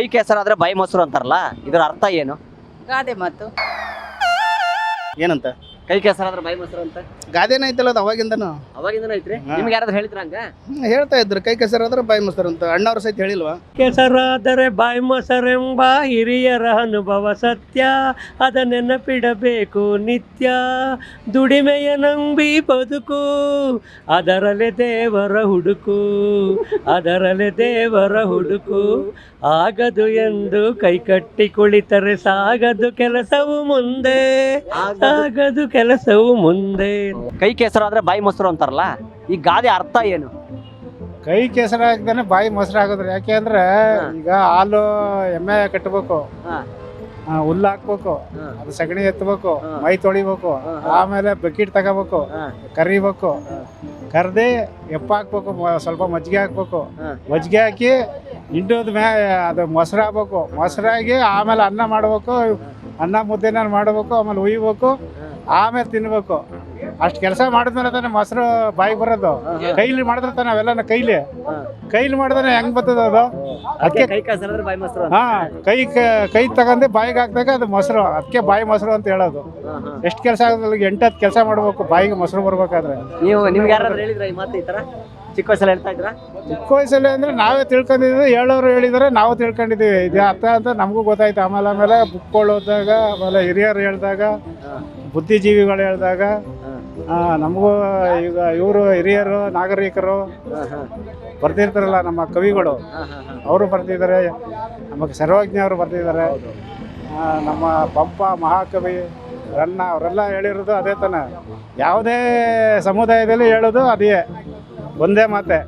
ಕೈ ಕೆಸರಾದ್ರೆ ಬಾಯಿ ಮೊಸರು ಅಂತಾರಲ್ಲ ಇದರ ಅರ್ಥ ಏನು? ಗಾದೆ ಮಾತು. ಏನಂತ? ಕೈ ಕೆಸರಾದ್ರೆ ಬಾಯಿ ಮೊಸರು ಅಂತ? ಗಾದೆನ ಐತಲ್ಲ ಅದು ಅವಾಗಿಂದನು? ಅವಾಗಿಂದನ ಐತ್ರಿ. ನಿಮ್ಗೆ ಯಾರಾದ್ರೂ ಹೇಳಿದ್ರ ಹಂಗ? ಹ್ಮ್, ಹೇಳ್ತಾ ಇದ್ರು. ಕೈ ಕೆಸರಾದ್ರೆ ಬಾಯಿ ಮೊಸರು ಅಂತ. ಅಣ್ಣವ್ರ ಸಹಿತ ಹೇಳಿಲ್ವಾ? ಕೆಸರಾದರೆ ಬಾಯಿ ಮೊಸರೆಂಬ ಹಿರಿಯರ ಅನುಭವ ಸತ್ಯ. ಅದ ನೆನಪಿಡಬೇಕು ನಿತ್ಯ. ದುಡಿಮೆಯ ನಂಬಿ ಬದುಕು. ಅದರಲೆ ದೇವರ ಹುಡುಕು. ಅದರಲೆ ದೇವರ ಹುಡುಕು. ಆಗದು ಎಂದು ಕೈ ಕಟ್ಟಿ ಕುಳಿತರೆ ಸಾಗದು ಕೆಲಸವು ಮುಂದೆ. ಸಾಗದು ಕೆಲಸವು ಮುಂದೆ ಕೈ ಕೆಸರಾದ್ರೆ ಬಾಯಿ ಮೊಸರು ಅಂತಾರಲ್ಲ ಈ ಗಾದೆ ಅರ್ಥ ಏನು ಕೈ ಕೆಸರು ಹಾಕ್ದಾನೆ ಬಾಯಿ ಮೊಸರು ಆಗೋದ್ರೆ ಯಾಕೆ ಅಂದ್ರೆ ಈಗ ಹಾಲು ಎಮ್ಮೆ ಕಟ್ಟಬೇಕು. ಆ, ಹುಲ್ಲು ಹಾಕ್ಬೇಕು ಅದು ಸಗಣಿ ಎತ್ತಬೇಕು ಹಾ. ಮೈ ತೊಳಿಬೇಕು. ಆಮೇಲೆ ಬಕೆಟ್ ತಗೋಬೇಕು. ಕರಿಬೇಕು. ಕರ್ದಿ ಎಪ್ಪ ಹಾಕ್ಬೇಕು ಮ- ಸ್ವಲ್ಪ ಮಜ್ಜಿಗೆ ಹಾಕ್ಬೇಕು. ಮಜ್ಜಿಗೆ ಹಾಕಿ ಹಿಂಡೋದ ಮ್ಯಾ ಅದು ಮೊಸರು ಹಾಕ್ಬೇಕು ಮೊಸರಾಗಿ ಆಮೇಲೆ ಅನ್ನ ಮಾಡ್ಬೇಕು ಅನ್ನ ಮುದ್ದೆನ ಮಾಡ್ಬೇಕು ಆಮೇಲೆ ಉಯ್ಬೇಕು ಆಮೇಲೆ ತಿನ್ಬೇಕು. ಅಷ್ಟು ಕೆಲಸ ಮಾಡಿದ್ಮೇಲೆ ತಾನೇ ಮೊಸರು ಬಾಯಿಗೆ ಬರೋದು. ಕೈಲಿ ಮಾಡಿದ್ರೆ ತಾನೆ ಅವೆಲ್ಲ ಕೈಲಿ. ಕೈಲಿ ಮಾಡಿದ್ರೆ ಹೆಂಗ್ ಬರ್ತದ ಅದು? ಅದಕ್ಕೆ ಹಾ ಕೈ ಕ- ತಗೊಂಡು ಬಾಯಿಗೆ ಹಾಕ್ದಾಗ ಅದು ಮೊಸರು. ಅದಕ್ಕೆ ಬಾಯಿ ಮೊಸರು ಅಂತ ಹೇಳೋದು. ಎಷ್ಟು ಕೆಲಸ ಆಗೋದ್ರಲ್ಲಿ ಎಂಟತ್ತು ಕೆಲಸ ಮಾಡ್ಬೇಕು ಬಾಯಿಗೆ ಮೊಸರು ಬರ್ಬೇಕಾದ್ರೆ. ನೀವು ನಿಮ್ಗೆ ಯಾರಾದ್ರೂ ಹೇಳಿದ್ರ ಈ ಮಾತು ಈ ತರ ಚಿಕ್ಕ ವಯಸ್ಸಲ್ಲಿ ಹೇಳ್ತಾ ಇದ್ರ? ಚಿಕ್ಕ ವಯಸ್ಸಲ್ಲಿ ಅಂದ್ರೆ ನಾವೇ ತಿಳ್ಕೊಂಡಿದ್ವಿ ಹೇಳೋರು ಹೇಳಿದಾರೆ ನಾವು ತಿಳ್ಕೊಂಡಿದ್ದೀವಿ. ಇದು ಅರ್ಥ ಅಂತ ನಮಗೂ ಗೊತ್ತಾಯ್ತು. ಆಮೇಲೆ ಆಮೇಲೆ ಬುಕ್ ಕೊಳ್ಳೋದಾಗ ಆಮೇಲೆ ಹಿರಿಯರು ಹೇಳಿದಾಗ ಬುದ್ಧಿಜೀವಿಗಳು ಹೇಳಿದಾಗ ನಮಗೂ ಈಗ ಇವರು ಹಿರಿಯರು, ನಾಗರಿಕರು ಬರ್ತಿರ್ತಾರಲ್ಲ ನಮ್ಮ ಕವಿಗಳು, ಅವರು ಬರ್ತಿದ್ದಾರೆ ನಮಗೆ ಸರ್ವಜ್ಞ ಅವರು ಬರ್ತಿದ್ದಾರೆ ನಮ್ಮ ಪಂಪ, ಮಹಾಕವಿ, ರನ್ನ, ಅವರೆಲ್ಲ ಹೇಳಿರೋದು ಅದೇ ತಾನೆ. ಯಾವುದೇ ಸಮುದಾಯದಲ್ಲಿ ಹೇಳೋದು ಅದೇ, ಒಂದೇ ಮಾತೆ.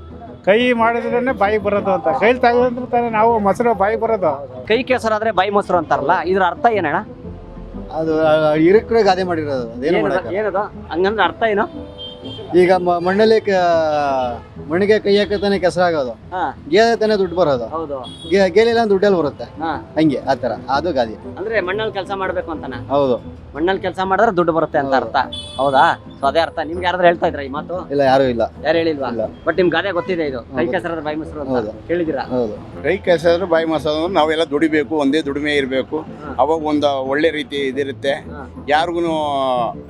ಕೈ ಮಾಡಿದ್ರೇ ಬಾಯಿ ಬರೋದು ಅಂತ. ಕೈಲಿ ತೆಗೆದ್ರೆ ತಾನೇ ನಾವು ಮೊಸರು ಬಾಯಿ ಬರೋದು. ಕೈ ಕೆಸರಾದ್ರೆ ಬಾಯಿ ಮೊಸರು ಅಂತಾರಲ್ಲ, ಇದ್ರ ಅರ್ಥ ಏನಣ್ಣ ಅದು ಇರಕ್ಕೆ ಗಾದೆ ಮಾಡಿರೋದು. ಅದೇನು ಏನದ? ಏನದ? ಹಂಗಂದ್ರೆ ಅರ್ಥ ಏನು? ಈಗ ಮ- ಮಣ್ಣಲ್ಲಿ ಕ- ಮಣ್ಣಿಗೆ ಕೈ ಹಾಕತಾನೆ ಕೆಸರಾಗೋದು. ಹಾ. ಗೇದೆ ತಾನೆ ದುಡ್ಡು ಬರೋದು. ಹೌದು. ಗೆ- ಗೇಲಿಲ್ಲ ದುಡ್ಡಲ್ಲಿ ಬರುತ್ತೆ. ಹಾ. ಹಂಗೆ ಆ ಥರ. ಅದು ಗಾದಿ. ಅಂದ್ರೆ ಮಣ್ಣಲ್ಲಿ ಕೆಲಸ ಮಾಡ್ಬೇಕು ಅಂತಾನೆ? ಹೌದು. ಮಣ್ಣಲ್ಲಿ ಕೆಲಸ ಮಾಡಿದ್ರೆ ದುಡ್ಡು ಬರುತ್ತೆ ಅಂತ ಅರ್ಥ. ಹೌದಾ? ಸೊ ಅದೇ ಅರ್ಥ. ನಿಮ್ಗೆ ಯಾರಾದ್ರೂ ಹೇಳ್ತಾ ಇದ್ರ ಈ ಮಾತು? ಇಲ್ಲ ಯಾರು ಇಲ್ಲ. ಯಾರು ಹೇಳಿಲ್ವಾ? ಇಲ್ಲ. ಬಟ್ ನಿಮ್ಗೆ ಗಾದೆ ಗೊತ್ತಿದೆ ಇದು. ಕೈ ಕೆಸರದ ಕೆಸರಾದ್ರೆ ಬಾಯಿ ಮೊಸರು ಅಂತ ಹೌದು. ಕೇಳಿದಿರಾ ಹೌದು. ಕೈ ಕೆಲಸ ಬಾಯಿ ಮೊಸರು. ನಾವೆಲ್ಲ ದುಡಿಬೇಕು ಒಂದೇ ದುಡಿಮೆ ಇರಬೇಕು. ಅವಾಗ ಒಂದು ಒಳ್ಳೆ ರೀತಿ ಇದಿರುತ್ತೆ. ಯಾರಿಗೂ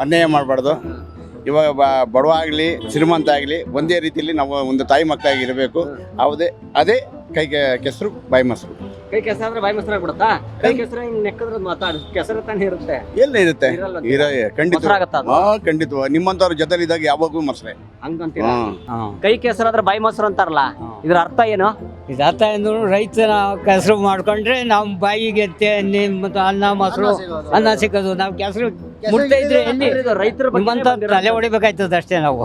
ಅನ್ಯಾಯ ಮಾಡಬಾರ್ದು. ಇವಾಗ ಬಡವ ಆಗಲಿ ಶ್ರೀಮಂತ ಆಗಲಿ ಒಂದೇ ರೀತಿಯಲ್ಲಿ ನಾವು ಒಂದು ತಾಯಿ ಮಕ್ಕಳಾಗಿ ಇರಬೇಕು. ಅದೇ ಅದೇ ಕೈ ಕೆಸರು ಬಾಯಿ ಮೊಸರು. ಕೈ ಕೆಸರಾದ್ರೆ ಬಾಯಿ ಮೊಸರು ಆಗ್ಬಿಡುತ್ತಾ ಕೈ ಕೆಸರು ಹಿಂಗ್ ನೆಕ್ಕದ್ರ ಮಾತಾಡ. ಕೆಸರು ತಾನೇ ಇರುತ್ತೆ. ಎಲ್ಲ ಇರುತ್ತೆ? ಖಂಡಿತ ಖಂಡಿತ. ನಿಮ್ಮಂತವ್ರ ಜೊತೆಲಿ ಜೊತೆಲಿದ್ದಾಗ ಯಾವಾಗೂ ಮೊಸರೇ. ಹಂಗಂತ ಕೈ ಕೈ ಅಂದ್ರೆ ಬಾಯಿ ಮೊಸರು ಅಂತಾರಲ್ಲ? ಇದ್ರ ಅರ್ಥ ಏನು? ಇದಾತ ಎಂದ್ರು ರೈತನ ಕೆಸರು ಮಾಡ್ಕೊಂಡ್ರೆ ನಮ್ಮ ಬಾಯಿಗೆ ನಿಮ್ಮ ಅನ್ನ ಮೊಸರು ಅನ್ನ ಸಿಕ್ಕೋದು ನಾವು ಕೆಸರು ಮುಟ್ತಾ ಇದ್ರೆ ಎಲ್ಲಿ ರೈತರ ನಿಮ್ಮಂತ ತಲೆ ಹೊಡಿಬೇಕಾಯ್ತದ ಅಷ್ಟೇ ನಾವು.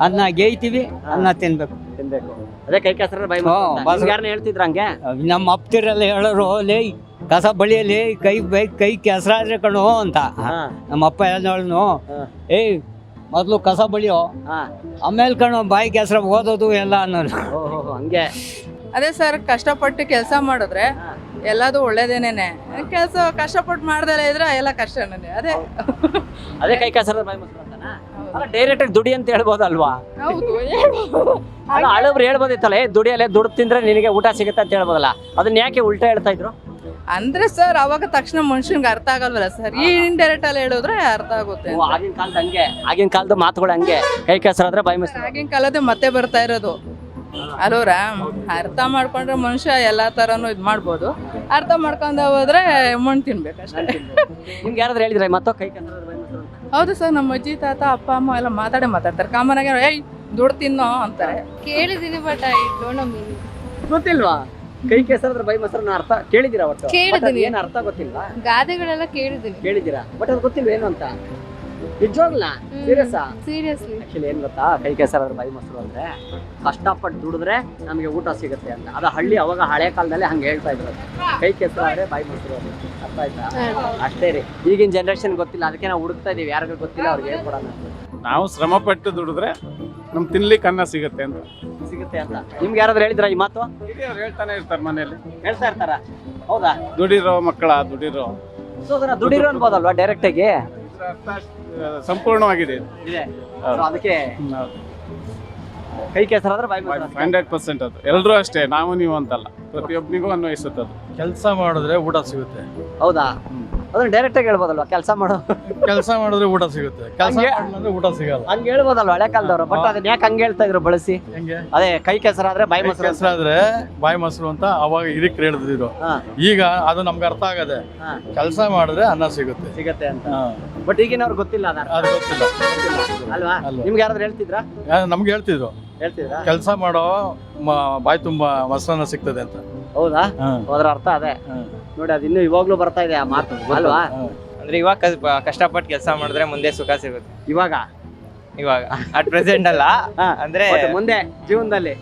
ಅನ್ನ ಗೇಯ್ತೀವಿ ಅನ್ನ ತಿನ್ಬೇಕು. ತಿನ್ಬೇಕು. ಅದೇ ಕೈ ಬಾಯಿ ಯಾರನ್ನ ಹೇಳ್ತಿದ್ರ ಹಂಗೆ? ನಮ್ಮ ಅಪ್ತಿರಲ್ಲ ಹೇಳೋರು ಲೇ ಕಸ ಬಳಿಯಲ್ಲಿ ಕೈ ಬೈ ಕೈ ಕೆಸರಾದ್ರೆ ಕಣೋ ಅಂತ. ನಮ್ಮ ಅಪ್ಪ ಹೇಳೋನು ಹಾ. ಏಯ್ ಮೊದಲು ಕಸ ಬಳಿಯೋ. ಆಮೇಲೆ ಕಣೋ ಬಾಯಿ ಕೆಸರ ಓದೋದು ಎಲ್ಲ ಅನ್ನೋದು. ಹಂಗೆ. ಅದೇ ಸರ್ ಕಷ್ಟಪಟ್ಟು ಕೆಲಸ ಮಾಡಿದ್ರೆ ಎಲ್ಲದು ಒಳ್ಳೇದೇನೇನೆ. ಕೆಲಸ ಕಷ್ಟಪಟ್ಟು ಮಾಡ್ದಲ್ಲ ಇದ್ರೆ ಎಲ್ಲ ಕಷ್ಟನೇ ಅದೇ. ಅದೇ ಕೈ ಕಸರ ಡೈರೆಕ್ಟ್ ಆಗಿ ದುಡಿ ಅಂತ ಹೇಳ್ಬೋದಲ್ವಾ. ಅಲ್ಲ ಹಳಬ್ರು ಹೇಳ್ಬೋದಿತ್ತಲ್ಲ ಏ ದುಡಿಯಲ್ಲೇ ದುಡ್ಡು ತಿಂದ್ರೆ ನಿನಗೆ ಊಟ ಸಿಗುತ್ತೆ ಅಂತ ಹೇಳ್ಬೋದಲ್ಲ. ಅದನ್ನ ಯಾಕೆ ಉಲ್ಟಾ ಹೇಳ್ತಾ ಇದ್ರು? ಅಂದ್ರೆ ಸರ್ ಅವಾಗ ತಕ್ಷಣ ಮನುಷ್ಯನ್ಗೆ ಅರ್ಥ ಆಗಲ್ವಲ್ಲ ಸರ್? ಈ ಇಂಡೈರೆಕ್ಟ್ ಅಲ್ಲಿ ಹೇಳಿದ್ರೆ ಅರ್ಥ ಆಗುತ್ತೆ ಓ, ಆಗಿನ ಕಾಲದ ಹಂಗೆ. ಆಗಿನ ಕಾಲದ ಮಾತುಗಳು ಹಂಗೆ. ಕೈ ಕೆಸರಾದ್ರೆ ಬಾಯಿ ಮೊಸರು ಆಗಿನ ಕಾಲದ ಮತ್ತೆ ಬರ್ತಾ ಇರೋದು. ಅಲ್ವರ ಅರ್ಥ ಮಾಡ್ಕೊಂಡ್ರೆ ಮನುಷ್ಯ ಎಲ್ಲಾ ತರನು ಇದ್ ಮಾಡ್ಬೋದು. ಅರ್ಥ ಮಾಡ್ಕೊಂಡ ಹೋದ್ರೆ ಮಣ್ಣು ತಿನ್ಬೇಕಷ್ಟೇ ನಿಮ್ಗೆ ಯಾರಾದ್ರೂ ಹೇಳಿದ್ರೆ? ಮತ್ತೊ ಕೈ ಕೆಸರಾದ್ರೆ ಬಾಯಿ ಮೊಸರು ಅಂತ? ಹೌದು ಸರ್ ನಮ್ಮ ಅಜ್ಜಿ ತಾತ ಅಪ್ಪ ಅಮ್ಮ ಎಲ್ಲ ಮಾತಾಡೇ ಮಾತಾಡ್ತಾರೆ. ಕಾಮನ್ ಆಗಿ ಏಯ್ ದುಡ್ಡು ತಿನ್ನೋ ಅಂತಾರೆ. ಕೇಳಿದೀನಿ but I don't know meaning ಗೊತ್ತಿಲ್ವಾ? ಕೈ ಕೆಸರಾದ್ರೆ ಬೈ ಮೊಸ್ರು ಅರ್ಥ ಕೇಳಿದಿರ ಒಟ್ಟು? ಕೇಳಿದ್ದೀನಿ. ಏನು ಏನ್ ಅರ್ಥ ಗೊತ್ತಿಲ್ಲ ಗಾದೆಗಳೆಲ್ಲ ಕೇಳಿದೀನಿ ಕೇಳಿದಿರ ಬಟ್ ಅದು ಗೊತ್ತಿಲ್ಲ ಏನು ಅಂತ? ನಿಜವಾಗ್ಲ? ಸೀರಿಯಸ್ ಸೀರಿಯಸ್ಲಿ ಆಕ್ಚುಲಿ ಏನ್ ಗೊತ್ತಾ? ಕೈ ಕೆಸರಾದ್ರೆ ಬೈ ಮೊಸರು ಅಂದ್ರೆ ಕಷ್ಟಪಟ್ಟು ದುಡಿದ್ರೆ ನಮಗೆ ಊಟ ಸಿಗುತ್ತೆ ಅಂತ. ಅದ ಹಳ್ಳಿ ಅವಾಗ ಹಳೆ ಕಾಲದಲ್ಲಿ ಹಂಗೆ ಹೇಳ್ತಾ ಇದ್ರು. ಕೈ ಕೆಸರಾದ್ರೆ ಬಾಯಿ ಮೊಸರು ಅಂತ. ಆಯ್ತಾ ಅಷ್ಟೇ ರೀ. ಈಗಿನ ಜನರೇಷನ್ ಗೊತ್ತಿಲ್ಲ ಅದಕ್ಕೆ ನಾವು ಹುಡುಕ್ತಾ ಇದೀವಿ. ಯಾರಿಗೂ ಗೊತ್ತಿಲ್ಲ ಅವ್ರಿಗೆ ಹೇಳ್ಕೊಡೋಣ. ಅಂತ. ನಾವು ಶ್ರಮ ಪಟ್ಟು ದುಡಿದ್ರೆ ನಮ್ ತಿನ್ಲಿಕ್ಕೆ ಅನ್ನ ಸಿಗುತ್ತೆ ಅಂತ. ಸಿಗುತ್ತೆ ಅಂತ. ನಿಮ್ಗೆ ಯಾರಾದ್ರೂ ಹೇಳಿದ್ರ ಈ ಮಾತು? ಹೇಳ್ತಾನೆ ಇರ್ತಾರೆ ಮನೇಲಿ ಹೇಳ್ತಾ ಇರ್ತಾರ? ಹೌದಾ? ದುಡಿರೋ ಮಕ್ಕಳ ದುಡಿರೋ. ಸೊ ಅದನ್ನ ದುಡಿರೋ ಅನ್ಬೋದಲ್ವಾ ಡೈರೆಕ್ಟ್ ಆಗಿ? ಇದ್ರ ಅರ್ಥ ಅಷ್ಟ್- ಸಂಪೂರ್ಣವಾಗಿದೆ. ಇದೆ. So ಅದಕ್ಕೆ ಹೌದು. ಕೈ ಕೆಸರಾದ್ರೆ ಬಾಯಿ ಮೊಸರು ಅಂತ. ಹಂಡ್ರೆಡ್ ಪರ್ಸೆಂಟ್ ಅದು. ಎಲ್ಲರೂ ಅಷ್ಟೇ ನಾವು ನೀವು ಅಂತಲ್ಲ. ಪ್ರತಿಯೊಬ್ಬನಿಗೂ ಅನ್ವಯಿಸುತ್ತೆ ಅದು. ಕೆಲಸ ಮಾಡಿದ್ರೆ ಊಟ ಸಿಗುತ್ತೆ. ಹೌದಾ? ಅದನ್ನ ಡೈರೆಕ್ಟ್ ಆಗಿ ಹೇಳ್ಬೋದಲ್ವಾ? ಕೆಲಸ ಮಾಡೋ ಕೆಲಸ ಮಾಡಿದ್ರೆ ಊಟ ಸಿಗುತ್ತೆ. ಕೆಲಸ ಹಂಗೆ- ಮಾಡಿದ್ರೆ ಊಟ ಸಿಗಲ್ಲ. ಹಂಗೆ ಹೇಳ್ಬೋದಲ್ವಾ ಹಳೆ ಕಾಲದವ್ರು ಬಟ್ ಅದನ್ನ ಯಾಕೆ ಹಂಗೆ ಹೇಳ್ತಾ ಇದ್ರು ಬಳಸಿ? ಹೆಂಗೆ? ಅದೇ ಕೈ ಕೆಸರಾದ್ರೆ ಬಾಯಿ ಮೊಸರು ಅಂತ. ಹೆಸರಾದ್ರೆ ಬಾಯಿ ಮೊಸರು ಅಂತ ಅವಾಗ ಇದಕ್ಕೆ ಹೇಳಿದ್ರು. ಹಾ, ಈಗ ಅದು ನಮ್ಗೆ ಅರ್ಥ ಆಗದೆ ಹಾ, ಕೆಲಸ ಮಾಡಿದ್ರೆ ಅನ್ನ ಸಿಗುತ್ತೆ. ಸಿಗತ್ತೆ ಅಂತ. ಹಾ, ಬಟ್ ಈಗಿನವ್ರು ಗೊತ್ತಿಲ್ಲ ಅದ ಅದು ಗೊತ್ತಿಲ್ಲ. ಅಲ್ವಾ? ಅಲ್ವಾ. ನಿಮ್ಗೆ ಯಾರಾದ್ರೂ ಹೇಳ್ತಿದ್ರಾ? ನಮ್ಗೆ ಹೇಳ್ತಿದ್ರು. ಹೇಳ್ತಿದ್ರಾ ಕೆಲಸ ಮಾಡೋ ಮ- ಬಾಯಿ ತುಂಬಾ ಮೊಸರನ್ನ ಸಿಗ್ತದೆ ಅಂತ. ಹೌದಾ? ಹಾ, ಅದ್ರ ಅರ್ಥ ಅದೇ. ಹಾ. ನೋಡಿ ಅದು ಇನ್ನು ಇವಾಗ್ಲೂ ಬರ್ತಾ ಇದೆ ಆ ಮಾತು ಅಲ್ವಾ? ಹಾ. ಅಂದ್ರೆ ಇವಾಗ ಕಸ್- ಕಷ್ಟಪಟ್ಟು ಕೆಲಸ ಮಾಡಿದ್ರೆ ಮುಂದೆ ಸುಖ ಸಿಗುತ್ತೆ. ಇವಾಗ? ಇವಾಗ. ಅಟ್ ಪ್ರೆಸೆಂಟ್ ಅಲ್ಲ. ಹಾ, ಅಂದ್ರೆ ಮುಂದೆ ಜೀವನದಲ್ಲಿ.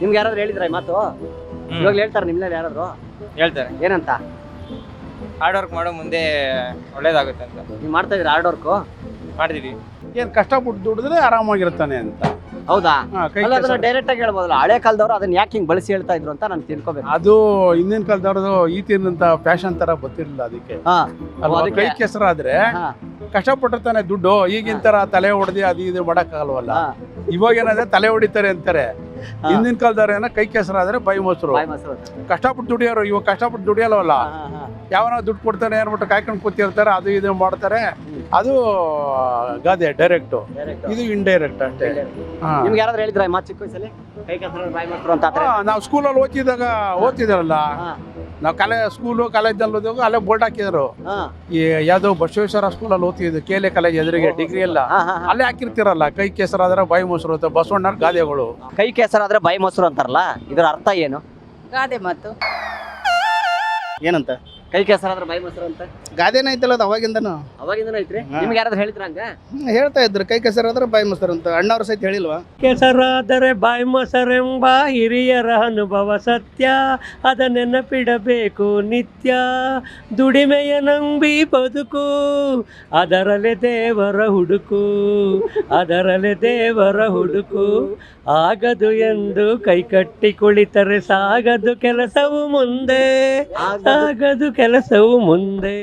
ನಿಮ್ಗೆ ಯಾರಾದ್ರು ಹೇಳಿದ್ರ ಈ ಮಾತು? ಹ್ಮ್, ಇವಾಗ ಹೇಳ್ತಾರೆ ನಿಮ್ನಲ್ಲಿ ಯಾರಾದ್ರು? ಹೇಳ್ತಾರೆ. ಏನಂತ? ಹಾರ್ಡ್ ವರ್ಕ್ ಮಾಡೋ ಮುಂದೆ ಒಳ್ಳೇದಾಗುತ್ತೆ ಅಂತ. ನೀವು ಮಾಡ್ತಾ ಇದ್ರ ಹಾರ್ಡ್ ವರ್ಕು ಮಾಡ್ತಿದೀವಿ ಏನು ಕಷ್ಟಪಟ್ಟು ದುಡಿದ್ರೆ ಆರಾಮಾಗಿರ್ತಾನೆ ಅಂತ. ಹೌದಾ? ಅಲ್ಲ ಅದನ್ನ. ಡೈರೆಕ್ಟ್ ಆಗಿ ಹೇಳ್ಬೋದಲ್ಲ ಹಳೆ ಕಾಲದವ್ರು ಅದನ್ನ ಯಾಕೆ ಹಿಂಗ್ ಬಳಸಿ ಹೇಳ್ತಾ ಇದ್ರು ಅಂತ ನಾನು ತಿಳ್ಕೊಬೇಕು. ಅದು ಹಿಂದಿನ ಕಾಲದವ್ರದ್ದು ಈ ತಿನ್ನಂತ ಫ್ಯಾಷನ್ ತರ ಗೊತ್ತಿರಲಿಲ್ಲ ಅದಕ್ಕೆ. ಹಾ. ಅಲ್ವಾ? ಅದಕ್ಕೆ- ಕೈ ಕೆಸರಾದ್ರೆ ಹಾ, ಕಷ್ಟಪಟ್ಟಿರ್ತಾನೆ ದುಡ್ಡು ಈಗಿನ ತರ ತಲೆ ಹೊಡೆದಿ ಅದು ಇದು ಮಾಡಕ್ಕಾಗಲ್ವಲ್ಲ? ಹಾ, ಇವಾಗ ಏನಾದ್ರೆ ತಲೆ ಹೊಡಿತಾರೆ ಅಂತಾರೆ. ಹಿಂದಿನ ಕಾಲದವ್ರ ಏನೋ ಕೈ ಕೆಸರಾದ್ರೆ ಬೈ ಮೊಸರು. ಬಾಯಿ ಮೊಸರು. ಕಷ್ಟಪಟ್ಟು ದುಡಿಯೋರು ಇವಾಗ ಕಷ್ಟಪಟ್ಟು ದುಡಿಯಲ್ವಲ್ಲ? ಹಾ, ಹಾ, ಹಾ. ಯಾವನ ದುಡ್ಡು ಕೊಡ್ತಾನೆ ಅನ್ಬಿಟ್ಟು ಕಾಯ್ಕೊಂಡು ಕೂತಿರ್ತಾರೆ ಅದು ಇದು ಮಾಡ್ತಾರೆ. ಅದು ಗಾದೆ ಡೈರೆಕ್ಟ್. ಇದು ಇಂಡೈರೆಕ್ಟ್ ಅಷ್ಟೇ. ನಿಮ್ಗೆ ಯಾರಾದ್ರೂ ಹೇಳಿದ್ರ ಈ ಮಾತು ಚಿಕ್ಕ ವಯಸ್ಸಲ್ಲಿ? ಕೈ ಕೆಸರು ಬಾಯಿ ಮೊಸರು ಅಂತ ಆತರ ಹಾ, ನಾವು ಸ್ಕೂಲಲ್ಲಿ ಓದ್ತಿದ್ದಾಗ ಓದ್ತಿದಾರಲ್ಲ. ಹಾ, ನಾವು ಕಾಲೇ ಸ್ಕೂಲು ಕಾಲೇಜಲ್ಲಿ ಓದಿದಾಗ ಅಲ್ಲೇ ಬೋರ್ಡ್ ಹಾಕಿದ್ರು. ಹಾ, ಈ ಯಾವ್ದೋ ಬಸವೇಶ್ವರ ಸ್ಕೂಲಲ್ಲಿ ಓದ್ತಿದ್ದು ಕೇಲೆ ಕಾಲೇಜ್ ಎದುರಿಗೆ ಡಿಗ್ರಿ ಎಲ್ಲ. ಹಾ, ಹಾ, ಹಾ. ಅಲ್ಲೇ ಹಾಕಿರ್ತಿರಲ್ಲ ಕೈ ಕೆಸರಾದ್ರೆ ಬಾಯಿ ಮೊಸರು ಅಂತ ಬಸವಣ್ಣನ ಗಾದೆಗಳು. ಕೈ ಕೆಸರಾದ್ರೆ ಬಾಯಿ ಮೊಸರು ಅಂತಾರಲ್ಲ ಇದರ ಅರ್ಥ ಏನು? ಗಾದೆ ಮಾತು. ಏನಂತ? ಕೈ ಕೆಸರಾದ್ರೆ ಬಾಯಿ ಮೊಸರು ಅಂತ? ಗಾದೆನ ಐತಲ್ಲ ಅದು ಅವಾಗಿಂದನು? ಅವಾಗಿಂದ ಐತ್ರಿ. ನಿಮ್ಗೆ ಯಾರಾದ್ರೂ ಹೇಳಿದ್ರ ಹಂಗ? ಹ್ಮ್, ಹೇಳ್ತಾ ಇದ್ರು. ಕೈ ಕೆಸರಾದ್ರೆ ಬಾಯಿ ಮೊಸರು ಅಂತ. ಅಣ್ಣವ್ರ ಸಹಿತ ಹೇಳಿಲ್ವಾ? ಕೆಸರಾದರೆ ಬಾಯಿ ಮೊಸರೆಂಬ ಹಿರಿಯರ ಅನುಭವ ಸತ್ಯ. ಅದ ನೆನಪಿಡಬೇಕು ನಿತ್ಯ. ದುಡಿಮೆಯ ನಂಬಿ ಬದುಕು. ಅದರಲೆ ದೇವರ ಹುಡುಕು. ಅದರಲೆ ದೇವರ ಹುಡುಕು. ಆಗದು ಎಂದು ಕೈ ಕಟ್ಟಿ ಕುಳಿತರೆ ಸಾಗದು ಕೆಲಸವು ಮುಂದೆ. ಸಾಗದು ಕೆಲಸವು ಮುಂದೆ.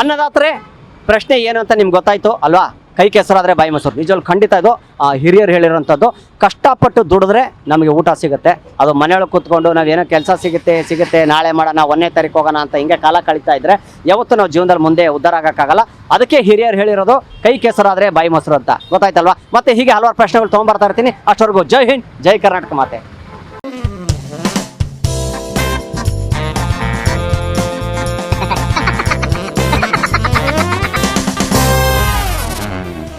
ಅನ್ನದಾತ್ರೆ, ಪ್ರಶ್ನೆ ಏನು ಅಂತ ನಿಮ್ಗೆ ಗೊತ್ತಾಯ್ತು ಅಲ್ವಾ? ಕೈ ಕೆಸರಾದರೆ ಬಾಯಿ ಮೊಸರು. ನಿಜವಲ್ಲಿ ಖಂಡಿತ ಇದು ಹಿರಿಯರು ಹೇಳಿರೋಂಥದ್ದು ಕಷ್ಟಪಟ್ಟು ದುಡಿದ್ರೆ ನಮಗೆ ಊಟ ಸಿಗುತ್ತೆ. ಅದು ಮನೆಯೊಳಗೆ ಕೂತ್ಕೊಂಡು ನಾವೇನೋ ಕೆಲಸ ಸಿಗುತ್ತೆ ಸಿಗುತ್ತೆ, ನಾಳೆ ಮಾಡೋಣ, ಒಂದನೇ ತಾರೀಕು ಹೋಗೋಣ ಅಂತ ಹಿಂಗೆ ಕಾಲ ಕಳೀತಾ ಇದ್ರೆ ಯಾವತ್ತೂ ನಾವು ಜೀವನದಲ್ಲಿ ಮುಂದೆ ಉದ್ಧಾರ ಆಗೋಕ್ಕಾಗಲ್ಲ. ಅದಕ್ಕೆ ಹಿರಿಯರು ಹೇಳಿರೋದು, ಕೈ ಕೆಸರಾದರೆ ಬಾಯಿ ಮೊಸರು ಅಂತ. ಗೊತ್ತಾಯ್ತಲ್ವಾ? ಮತ್ತೆ ಹೀಗೆ ಹಲವಾರು ಪ್ರಶ್ನೆಗಳು ತೊಗೊಂಬರ್ತಾ ಇರ್ತೀನಿ. ಅಷ್ಟವರೆಗೂ ಜೈ ಹಿಂದ್, ಜೈ ಕರ್ನಾಟಕ ಮಾತೆ.